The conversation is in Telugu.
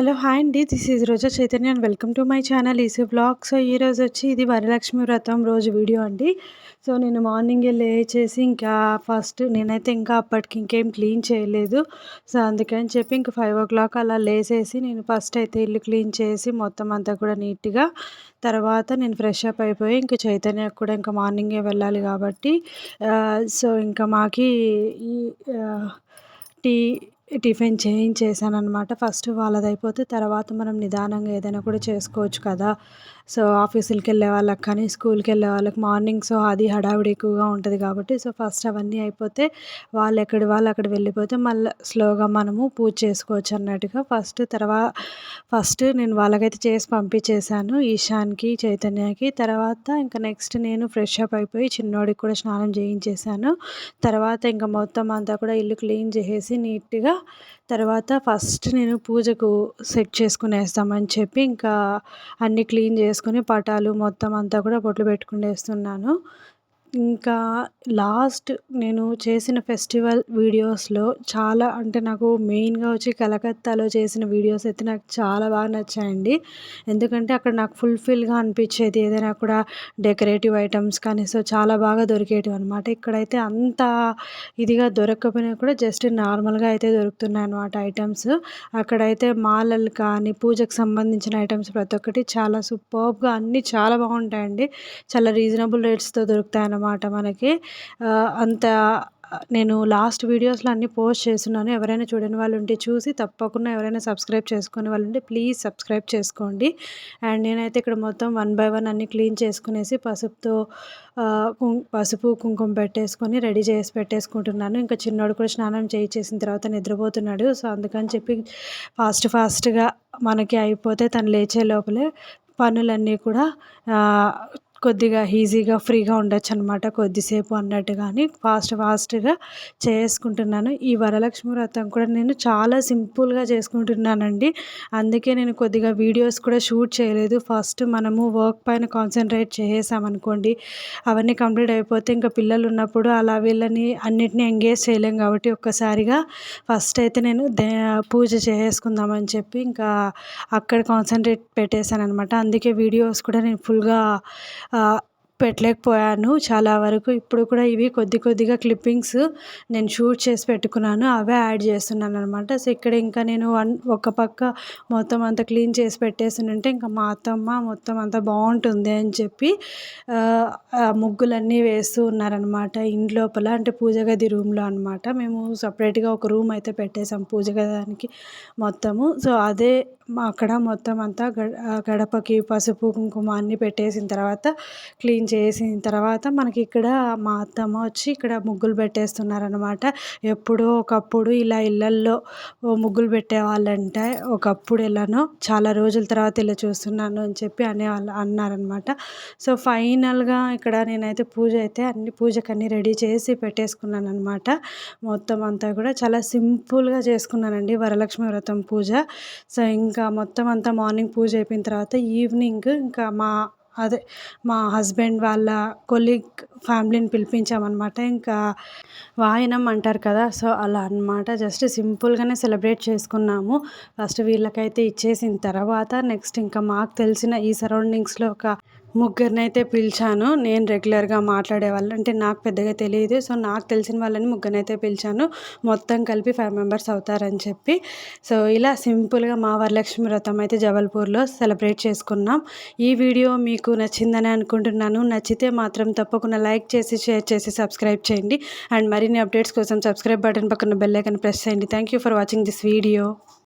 హలో హాయ్ అండి. This is Roja Chaitanya and welcome to my channel easy blog so ఈరోజు వచ్చి ఇది వరలక్ష్మి వ్రతం రోజు వీడియో అండి. సో నేను మార్నింగే లేచేసి ఇంకా ఫస్ట్ నేనైతే ఇంకా అప్పటికి ఇంకేం క్లీన్ చేయలేదు. సో అందుకని చెప్పి ఇంక ఫైవ్ ఓ క్లాక్ అలా లేసేసి నేను ఫస్ట్ అయితే ఇల్లు క్లీన్ చేసి మొత్తం అంతా కూడా నీట్గా తర్వాత నేను ఫ్రెష్ అప్ అయిపోయి ఇంకా చైతన్య కూడా ఇంకా మార్నింగే వెళ్ళాలి కాబట్టి సో ఇంకా మాకి ఈ టీ టిఫిన్ చేయించేసాను అనమాట ఫస్ట్ వాళ్ళది అయిపోతే తర్వాత మనం నిదానంగా ఏదైనా కూడా చేసుకోవచ్చు కదా. సో ఆఫీసులకి వెళ్ళే వాళ్ళకి కానీ స్కూల్కి వెళ్ళే వాళ్ళకి మార్నింగ్ సో అది హడావిడి ఎక్కువగా ఉంటుంది కాబట్టి సో ఫస్ట్ అవన్నీ అయిపోతే వాళ్ళు ఎక్కడి వాళ్ళు అక్కడ వెళ్ళిపోతే మళ్ళీ స్లోగా మనము పూజ చేసుకోవచ్చు అన్నట్టుగా ఫస్ట్ తర్వాత ఫస్ట్ నేను వాళ్ళకైతే చేసి పంపించేశాను ఈశాన్కి చైతన్యకి. తర్వాత ఇంకా నెక్స్ట్ నేను ఫ్రెష్ అప్ అయిపోయి చిన్నోడికి కూడా స్నానం చేయించేశాను. తర్వాత ఇంకా మొత్తం అంతా కూడా ఇల్లు క్లీన్ చేసేసి నీట్గా తర్వాత ఫస్ట్ నేను పూజకు సెట్ చేసుకునేస్తామని చెప్పి ఇంకా అన్నీ క్లీన్ చేసుకొని పటాలు మొత్తం అంతా కూడా బొట్లు పెట్టుకునేస్తున్నాను. ఇంకా లాస్ట్ నేను చేసిన ఫెస్టివల్ వీడియోస్లో చాలా అంటే నాకు మెయిన్గా వచ్చి కలకత్తాలో చేసిన వీడియోస్ అయితే నాకు చాలా బాగా నచ్చాయండి. ఎందుకంటే అక్కడ నాకు ఫుల్ఫిల్గా అనిపించేది ఏదైనా కూడా డెకరేటివ్ ఐటమ్స్ కానీ సో చాలా బాగా దొరికేటివి అనమాట ఇక్కడైతే అంత ఇదిగా దొరకకపోయినా కూడా జస్ట్ నార్మల్గా అయితే దొరుకుతున్నాయి అనమాట ఐటమ్స్. అక్కడైతే మాలలు కానీ పూజకు సంబంధించిన ఐటమ్స్ ప్రతి ఒక్కటి చాలా సూపర్గా అన్నీ చాలా బాగుంటాయండి. చాలా రీజనబుల్ రేట్స్తో దొరుకుతాయి అన్నమాట మనకి. అంత నేను లాస్ట్ వీడియోస్లో అన్నీ పోస్ట్ చేస్తున్నాను. ఎవరైనా చూడని వాళ్ళు ఉంటే చూసి తప్పకుండా ఎవరైనా సబ్స్క్రైబ్ చేసుకునే వాళ్ళు ఉంటే ప్లీజ్ సబ్స్క్రైబ్ చేసుకోండి. అండ్ నేనైతే ఇక్కడ మొత్తం వన్ బై వన్ అన్నీ క్లీన్ చేసుకునేసి పసుపుతో పసుపు కుంకుమ పెట్టేసుకొని రెడీ చేసి పెట్టేసుకుంటున్నాను. ఇంకా చిన్నోడు కూడా స్నానం చేయించేసిన తర్వాత నిద్రపోతున్నాడు. సో అందుకని చెప్పి ఫాస్ట్ ఫాస్ట్గా మనకి అయిపోతే తను లేచే లోపలే పనులన్నీ కూడా కొద్దిగా ఈజీగా ఫ్రీగా ఉండొచ్చు అనమాట కొద్దిసేపు అన్నట్టు కానీ ఫాస్ట్ ఫాస్ట్గా చేసుకుంటున్నాను. ఈ వరలక్ష్మి వ్రతం కూడా నేను చాలా సింపుల్గా చేసుకుంటున్నానండి. అందుకే నేను కొద్దిగా వీడియోస్ కూడా షూట్ చేయలేదు. ఫస్ట్ మనము వర్క్ పైన కాన్సన్ట్రేట్ చేసేసామనుకోండి అవన్నీ కంప్లీట్ అయిపోతే ఇంకా పిల్లలు ఉన్నప్పుడు అలా వీళ్ళని అన్నిటిని ఎంగేజ్ చేయలేం కాబట్టి ఒక్కసారిగా ఫస్ట్ అయితే నేను దే పూజ చేసుకుందామని చెప్పి ఇంకా అక్కడ కాన్సన్ట్రేట్ పెట్టేశాను అనమాట అందుకే వీడియోస్ కూడా నేను ఫుల్గా uh, పెట్టలేకపోయాను. చాలా వరకు ఇప్పుడు కూడా ఇవి కొద్ది కొద్దిగా క్లిప్పింగ్స్ నేను షూట్ చేసి పెట్టుకున్నాను. అవే యాడ్ చేస్తున్నాను అనమాట సో ఇక్కడ ఇంకా నేను వన్ ఒక పక్క మొత్తం అంతా క్లీన్ చేసి పెట్టేసినంటే ఇంకా మా అత్తమ్మ మొత్తం అంతా బాగుంటుంది అని చెప్పి ముగ్గులన్నీ వేస్తూ ఉన్నారనమాట ఇంటి లోపల అంటే పూజ గది రూమ్లో అనమాట మేము సపరేట్గా ఒక రూమ్ అయితే పెట్టేసాం పూజ గదానికి మొత్తము. సో అదే అక్కడ మొత్తం అంతా గడపకి పసుపు కుంకుమ అన్నీ పెట్టేసిన తర్వాత క్లీన్ చేసిన తర్వాత మనకి ఇక్కడ మా అత్తమ్మ వచ్చి ఇక్కడ ముగ్గులు పెట్టేస్తున్నారనమాట ఎప్పుడో ఒకప్పుడు ఇలా ఇళ్ళల్లో ముగ్గులు పెట్టేవాళ్ళంటే. ఒకప్పుడు ఎలానో చాలా రోజుల తర్వాత ఇలా చూస్తున్నాను అని చెప్పి అనేవాళ్ళు అన్నారనమాట సో ఫైనల్గా ఇక్కడ నేనైతే పూజ అయితే అన్ని పూజకు రెడీ చేసి పెట్టేసుకున్నాను అనమాట మొత్తం అంతా కూడా చాలా సింపుల్గా చేసుకున్నానండి వరలక్ష్మి వ్రతం పూజ. సో ఇంకా మొత్తం అంతా మార్నింగ్ పూజ అయిపోయిన తర్వాత ఈవినింగ్ ఇంకా మా అదే మా హస్బెండ్ వాళ్ళ కొలీగ్ ఫ్యామిలీని పిలిపించామన్నమాట. ఇంకా వాయనం అంటారు కదా సో అలా అనమాట జస్ట్ సింపుల్గానే సెలబ్రేట్ చేసుకున్నాము. ఫస్ట్ వీళ్ళకైతే ఇచ్చేసిన తర్వాత నెక్స్ట్ ఇంకా మాకు తెలిసిన ఈ సరౌండింగ్స్లో ఒక ముగ్గురినైతే పిలిచాను. నేను రెగ్యులర్గా మాట్లాడే వాళ్ళు అంటే నాకు పెద్దగా తెలియదు సో నాకు తెలిసిన వాళ్ళని ముగ్గురినైతే పిలిచాను. మొత్తం కలిపి ఫైవ్ మెంబర్స్ అవుతారని చెప్పి. సో ఇలా సింపుల్గా మా వరలక్ష్మి వ్రతం అయితే జబల్పూర్లో సెలబ్రేట్ చేసుకున్నాం. ఈ వీడియో మీకు నచ్చిందని అనుకుంటున్నాను. నచ్చితే మాత్రం తప్పకుండా లైక్ చేసి షేర్ చేసి సబ్స్క్రైబ్ చేయండి. అండ్ మరిన్ని అప్డేట్స్ కోసం సబ్స్క్రైబ్ బటన్ పక్కన బెల్ ఐకన్ ప్రెస్ చేయండి. Thank you for watching this video.